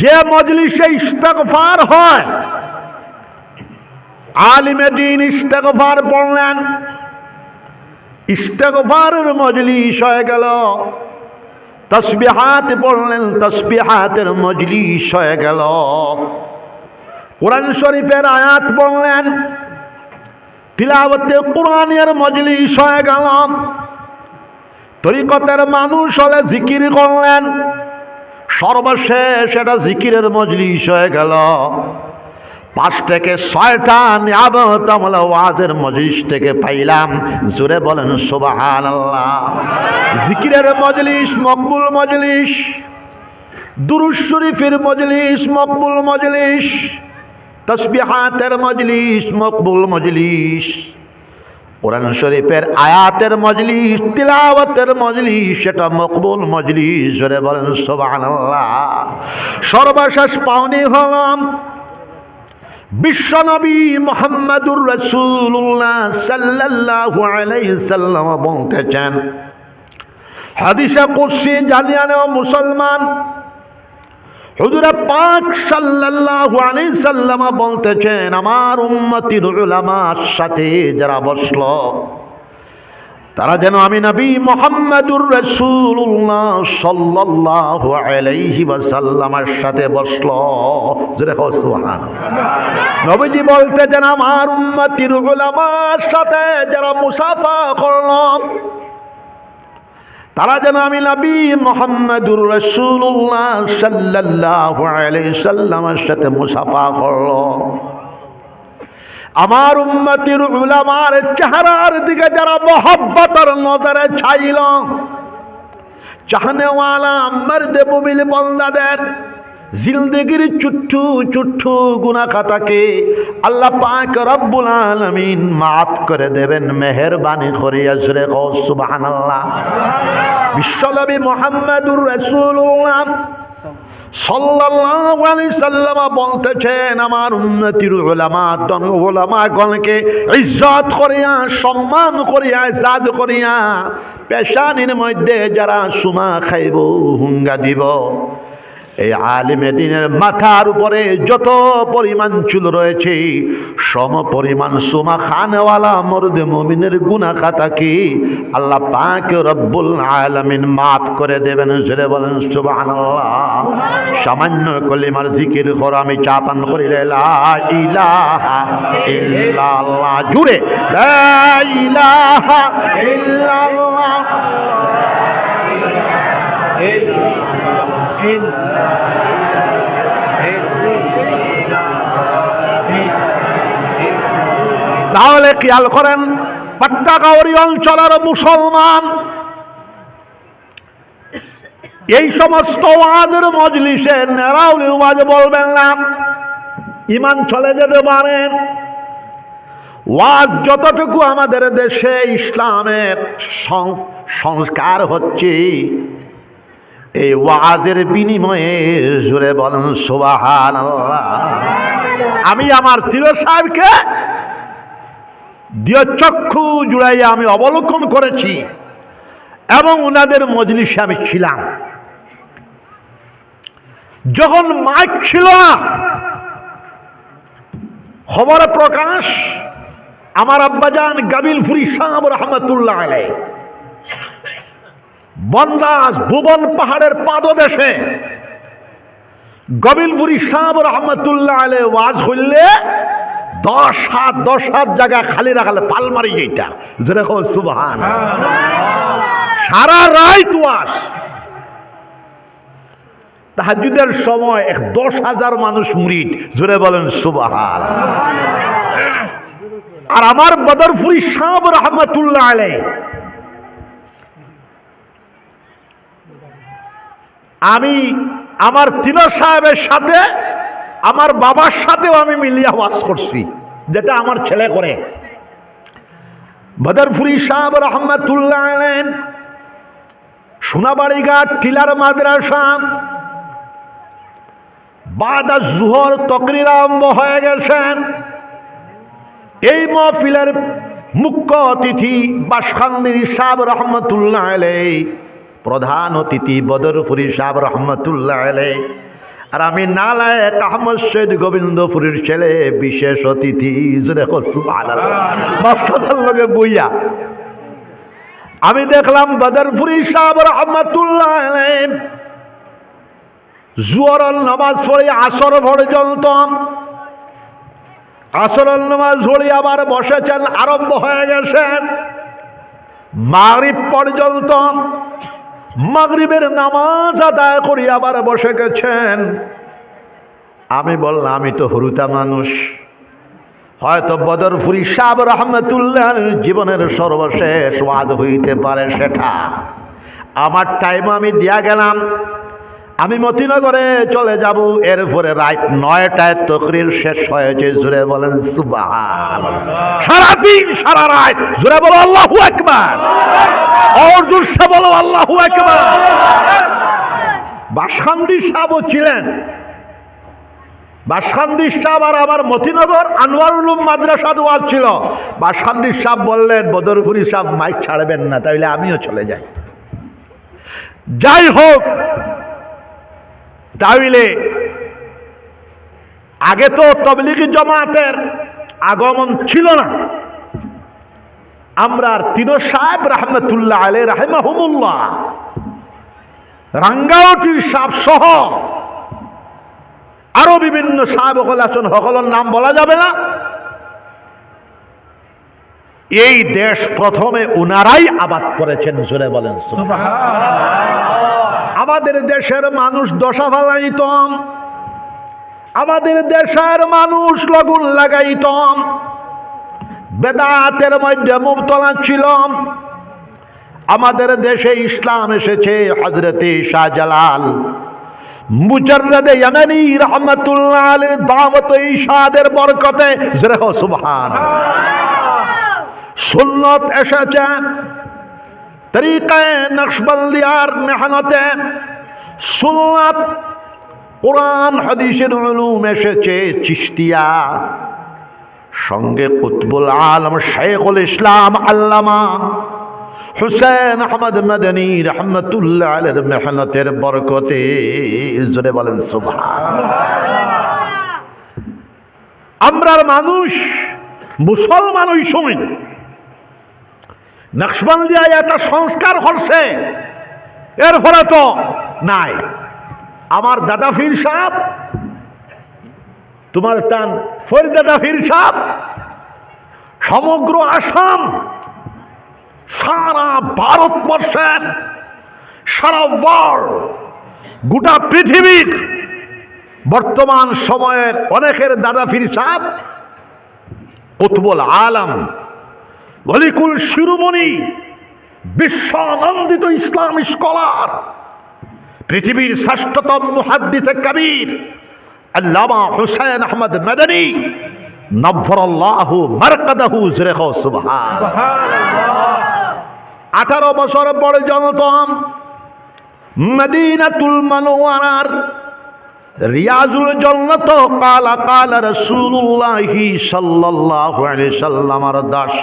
যে মজলিসে ইস্তেগফার হয়, আলিমে দিন ইস্তেগফার পড়লেন, ইস্তেগফারের মজলিস হয়ে গেল। তসবিহাত পড়লেন, তসবিহাতের মজলিস হয়ে গেল। কোরআন শরীফের আয়াত পড়লেন তিলাবতে কোরআনের মজলিস হয়ে গেল। তরিকতের মানুষ হলে জিকির করলেন সর্বশেষ এটা জিকিরের মজলিস হয়ে গেল। পাঁচ থেকে ছয়টা নিয়ামত আমরা ওয়াজের মজলিস থেকে পাইলাম। জোরে বলেন সুবাহান আল্লাহ জিকিরের মজলিস, মকবুল মজলিস দুরুজ শরীফের মজলিস, মকবুল মজলিস, তসবিহাতের মজলিস, মকবুল মজলিস। কোরআন শরীফের আয়াতের মজলিস, তিলাওয়াতের মজলিস, সেটা মকবুল মজলিস, জোরে বলেন সুবহানাল্লাহ। সর্বশেষ পাওনি হলাম বিশ্বনবী মোহাম্মদুর রসুল্লাহ সাল্লাল্লাহু আলাইহি সাল্লাম বলতেছেন, হাদিসে কুরসি জানিয়ে নেওয়া মুসলমান হুজুরে পাক সাল্লাল্লাহু আলাইহি সাল্লাম বলতেছেন, আমার উম্মতির উলামার সাথে যারা বসল, তারা যেন আমি নবী মোহাম্মদুর রসুল্লাহ সাল্লাল্লাহু আলাইহি ওয়াসাল্লামের সাথে বসল। জোরে হো সুবহানাল্লাহ। নবীজি বলতেছেন, আমার উম্মতির উলামার সাথে যারা মুসাফা করল তারা যেন আমি নবী মোহাম্মদুর রসুল্লাহ সাল্লাহ সাল্লামের সাথে মুসাফা করল। আমার উন্নতির উলামার চেহারার দিকে যারা মহব্বতর নজরে ছাইল চাহনেওয়ালা আমার দেবমিল বন্দাদের জিলদেগির চুট্টু চুট্টু গুনা খাতাকে আল্লাহ পাক রব্বুল আলামিন মাফ করে দেবেন, মেহেরবানি করিয়া জুড়ে গো সুবহানাল্লাহ। বিশ্বনবী মুহাম্মদুর রাসূলুল্লাহ সাল্লাল্লাহু আলাইহি সাল্লাম বলতেছেন, আমার উন্নতির ওলামা দন ওলামা গণকে ইজ্জত করিয়া, সম্মান করিয়া জাদ করিয়া, পেশানির মধ্যে যারা সুমা খাইব, হুঙ্গা দিব। এই আলিমে দিনের মাথার উপরে যত পরিমাণ চুল রয়েছে সম পরিমাণ সুমা খানেওয়ালা মরদে মমিনের গুনা খাতাকে আল্লাহ পাক রব্বুল আলামিন মাফ করে দেবেন সেরে বলেন সুবহানাল্লাহ। সামান্য কলিমার জিকির কর আমি চা পান করিলে লা ইলাহা ইল্লাল্লাহ। জুড়ে ইলাহা ইল্লাল্লাহ। তাহলে খেয়াল করেন পাট্টাকাউরি অঞ্চলের মুসলমান, এই সমস্ত ওয়াজের মজলিসে নেরাউলি ওয়াজ বলবেন না। ইমান চলে যেতে পারেন ওয়াজ যতটুকু আমাদের দেশে ইসলামের সংস্কার হচ্ছে এই ওয়াজের বিনিময়ে জুড়ে বলেন সুবাহান আমি আমার তীর সাহেবকে দিয়ে চক্ষু জুড়াইয়া আমি অবলোকন করেছি এবং ওনাদের মজলিসে আমি ছিলাম। যখন মাইক ছিল না, খবরে প্রকাশ, আমার আব্বাজান গাবিলপুরি সাহাব রহমতুল্লাহ আলাই বন্দাস ভুবন পাহাড়ের পাদদেশে। গবিলপুরি সাহাব রহমতুল্লাহ আলে ওয়াজ হইলে দশ হাত দশ হাত জায়গা খালি রাখালে পালমারি এইটা। যেরকম সুবহান। সারা রাত ওয়াজ। তাহাজুদের সময় এক দশ হাজার মানুষ মুরিদ। জোরে বলেন, সুবাহান। আর আমার বদরপুরি সাহাব রহমতুল্লাহ আলে আমি আমার তিন সাহেবের সাথে, আমার বাবার সাথেও আমি মিলিয়া ওয়াজ করছি, যেটা আমার ছেলে করে। বদরপুরি সাহেব রহমতুল্লাহ আলেন সোনাবাড়িঘাট, টিলার মাদ্রাসা, বাদা জুহর তকরির আরম্ভ হয়ে গেছেন। এই মহফিলের মুখ্য অতিথি বাসখান্দির সাহেব রহমতুল্লাহ আলাই প্রধান অতিথি বদরপুরি সাহেব রহমতুল্লাহ আলাই আর আমি নালায়ক আহমদ সৈয়দ গোবিন্দপুরীর ছেলে বিশেষ অতিথি লগে বইয়া। আমি দেখলাম বদরপুরি সাহেব রহমতুল্লাহ আলাই জুয়ারল নামাজ পড়ে আসর পর্যন্ত। আসরল নামাজ পড়ে আবার বসেছেন আরম্ভ হয়ে গেছেন মাগরিব পর্যন্ত। মাগরিবের নামাজ আদায় করি, আবার বসে গেছেন। আমি বললাম, আমি তো হরুতা মানুষ। হয়তো বদরফুরি সাব রহমতুল্লাহ জীবনের সর্বশেষ ওয়াজ হইতে পারে সেটা। আমার টাইম আমি দিয়া গেলাম। আমি মতিনগরে চলে যাব, এরপরে রাত নয়টায় তকরির শেষ হয়েছে জুড়ে বলেন সুবাহান সারাদিন, সারা রাত জুড়ে বলো, আল্লাহ একবার অর্জুন সে বলো, আল্লাহ একবার বাসান্দি সাহও ছিলেন। বাসকান্দি সাহ আর আমার মতিনগর আনোয়ারুল মাদ্রাসা দোয়ার ছিল। বাসকান্দি সাহ বললেন, বদরপুরি সাহ মাইক ছাড়বেন না, তাইলে আমিও চলে যাই। যাই হোক তাহলে আগে তো তবলিগি জমাতের আগমন ছিল না। আমরা তিন সাহেব রহমতুল্লাহ আলে রাহেমাহমুল্লাহ। রাঙ্গাওটির সাপ সহ আরও বিভিন্ন সাহেব সকল আছেন, সকলের নাম বলা যাবে না। এই দেশ প্রথমে উনারাই আবাদ করেছেন, জোরে বলেন আমাদের দেশের মানুষ দশা ফালাইতম। আমাদের দেশের মানুষ লগুন লাগাইতম। বেদাতের মধ্যে মুবতলা ছিল আমাদের দেশে ইসলাম এসেছে হজরতে শাহজালাল। বরকতে সুন্নত এসেছে। তরিকায় নকশবন্দিয়ার মেহনতে সুন্নাত, কোরআন, হাদিসের উলুম এসেছে চিস্তিয়া সঙ্গে কুতবুল আলম শেখুল ইসলাম আল্লামা হুসেন আহমদ মদনী রহমতুল্লাহ আলের মেহনতের বরকতে। জোরে বলেন সুবহান আমরার মানুষ মুসলমান ওই সময় নকশবন্দিয়ায় একটা সংস্কার করছে এর ফলে তো নাই। আমার দাদা ফির সাহ তোমার টান ফরিদাদা ফির সাহ সমগ্র আসাম সারা ভারতবর্ষের, সারা ওয়ার্ল্ড গোটা পৃথিবীর বর্তমান সময়ের অনেকের দাদা ফির সাহ কুতবুল আলম অলিকুল শিরোমণি বিশ্বানন্দিত ইসলামী স্কলার পৃথিবীর শ্রেষ্ঠতম মুহাদ্দিসে কবির আল্লামা হুসেন আহমদ মেদানি নভরাল্লাহু মারকাদাহু জরেখ সুবহান। আঠারো বছর পর্যন্ত মদিনাতুল মানোয়ারার রিয়াজুল জন্নত কালা কালা রসুল্লাহি সাল্লাল্লাহু আলাইহি সাল্লামার দাস।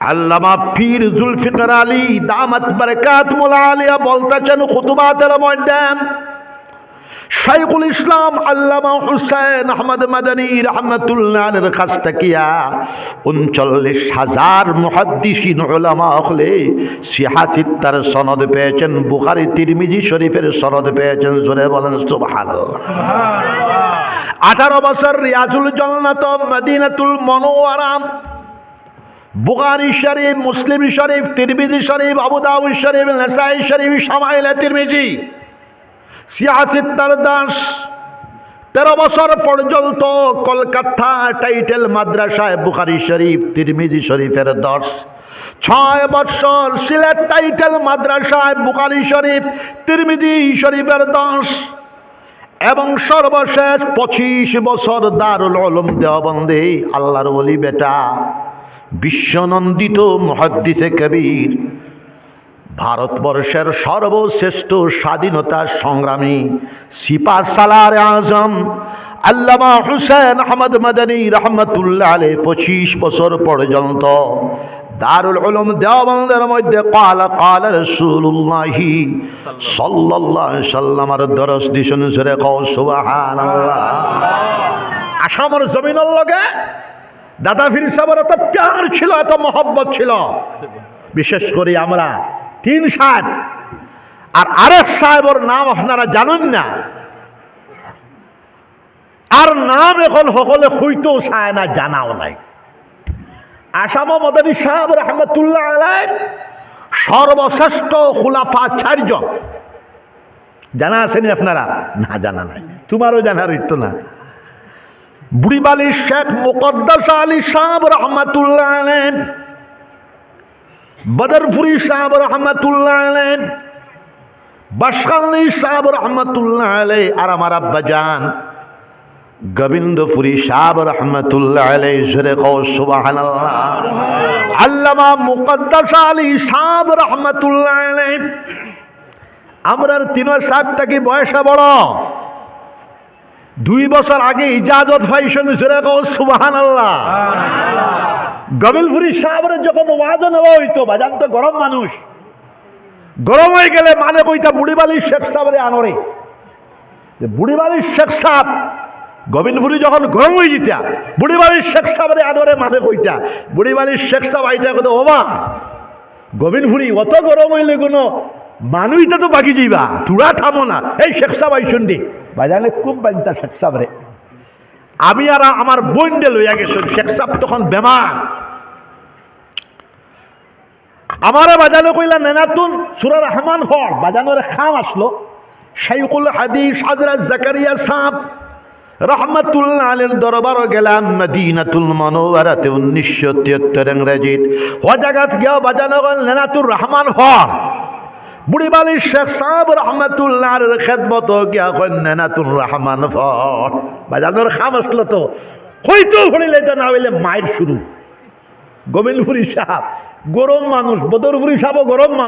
আল্লামা পীর জুলফিকার আলী, দামাত বারকাত আলিয়া বলতেছেন খুতুবাতের মধ্যে শাইখুল ইসলাম আল্লামা হুসাইন আহমদ মাদানী রহমতুল্লাহের কাছ থাকিয়া উনচল্লিশ হাজার মুহাদ্দিসিন ওলামা হলে সিহাসিত্তার সনদ পেয়েছেন, বুখারি, তিরমিজি শরীফের সনদ পেয়েছেন, জোরে বলেন সুবহানাল্লাহ। আঠারো বছর রিয়াজুল জন্নাত মদিনাতুল মনোয়ারাম বুখারি শরীফ, মুসলিম শরীফ, তিরমিজি শরীফ আবুদাউদ শরীফ, নেসাই শরীফ সামাইল তিরমিজি। সিয়াসিত্তার দাস, তেরো বছর পর্যন্ত কলকাতা টাইটেল মাদ্রাসায় বুখারি শরীফ, তিরমিজি শরীফের দশ ছয় বৎসর সিলেট টাইটেল মাদ্রাসায় বুখারি শরীফ, তিরমিজি শরীফের দশ এবং সর্বশেষ পঁচিশ বছর দারুল আলম দেওবন্দে, আল্লাহর বলি বেটা। বিশ্বনন্দিত মহাদ্দিসে কবির, ভারতবর্ষের সর্বশ্রেষ্ঠ স্বাধীনতা সংগ্রামী সিপার সালার আজম, আল্লামা হুসেন আহমদ মদনী রহমতুল্লাহ আলে পঁচিশ বছর পর্যন্ত দারুল উলুম দেওবন্দের মধ্যে কালা কালা রাসূলুল্লাহি সাল্লাল্লাহু সাল্লামের দরস দিছেন জোরে কও সুবহানাল্লাহ। আসামের জমিনের লগে দাদা ফির সাহেবের এত প্যার ছিল, এত মহব্বত ছিল। বিশেষ করে আমরা তিন সাহেব আর আরেক সাহেবের নাম আপনারা জানেন না। আর নাম এখন সকলে হইতেও চায় না, জানাও নাই। আসাম মদানী সাহেব রহমতুল্লাহ আলাই সর্বশ্রেষ্ঠ খুলাফা চারজন। জানা আছেনি আপনারা? না, জানা নাই। তোমারও জানার ইত্য না বুড়িবালির শেখ মুকদ্দাস আলী সাহেব রহমতুল্লাহ আলেন বদরপুরি সাহেব রহমতুল্লাহ আলেন বাসকালী সাহেব রহমতুল্লাহ আলাই আর আমার আব্বা যান গোবিন্দপুরি সাহেব রহমতুল্লাহ আলাই জোরে কও সুবহানাল্লাহ। আল্লামা মুকদ্দাস আলী সাহেব রহমতুল্লাহ আলাই আমরার তিন সাহেব থাকি বয়সে বড়। দুই বছর আগে ইজাজত পাইছেন জোরে কও, সুবহানাল্লাহ। গবিলপুরি সাহেবের যখন ওয়াজন হইতো, বাজান তো গরম মানুষ। গরম হয়ে গেলে মানে কইতা বুড়িবালির শেখ সাহেবের আনরে। যে বুড়িবালির শেখ সাহেব গোবিন্দপুরি যখন গরম হয়ে যেতা বুড়িবালির শেখ সাহেবের আনরে মানে কইতা, বুড়িবালির শেখ সাহেব আইতা কত ওবা গোবিন্দপুরি অত গরম হইলে কোনো মানুষটা তো বাকি যাইবা। তুরা থামো না। এই শেখ সাহেব আইসুন দি। খুব বাঞ্চা শেখ সাহেবরে আমি আর আমার বোনডে লইয়া গেছেন। শেখ সাহেব তখন বেমার। আমারে বাজানো কইলা, নেনাতুন, সুরা রহমান হর বাজানোর খাম আসলো। শাইকুল হাদিস হাজরাত জাকারিয়া সাহ রহমতুল্লাহ আলের দরবারও গেলাম মদিনাতুল মনোয়ারাতে উনিশশো তিয়াত্তর ইংরেজিত। ও জায়গাত গিয়া বাজানো গেল, নেনাতুর রহমান হর বুড়িবালির শেখ সাহেব রহমতুল্লাহর খেদমত গিয়া কই নেনাতুর রহমান ভট খাম আসলো তো। হইতো হইলে তো না হইলে মায়ের শুরু। গোবিন্দপুরি সাহেব গরম মানুষ, বদরপুরি সাহেব গরম মানুষ।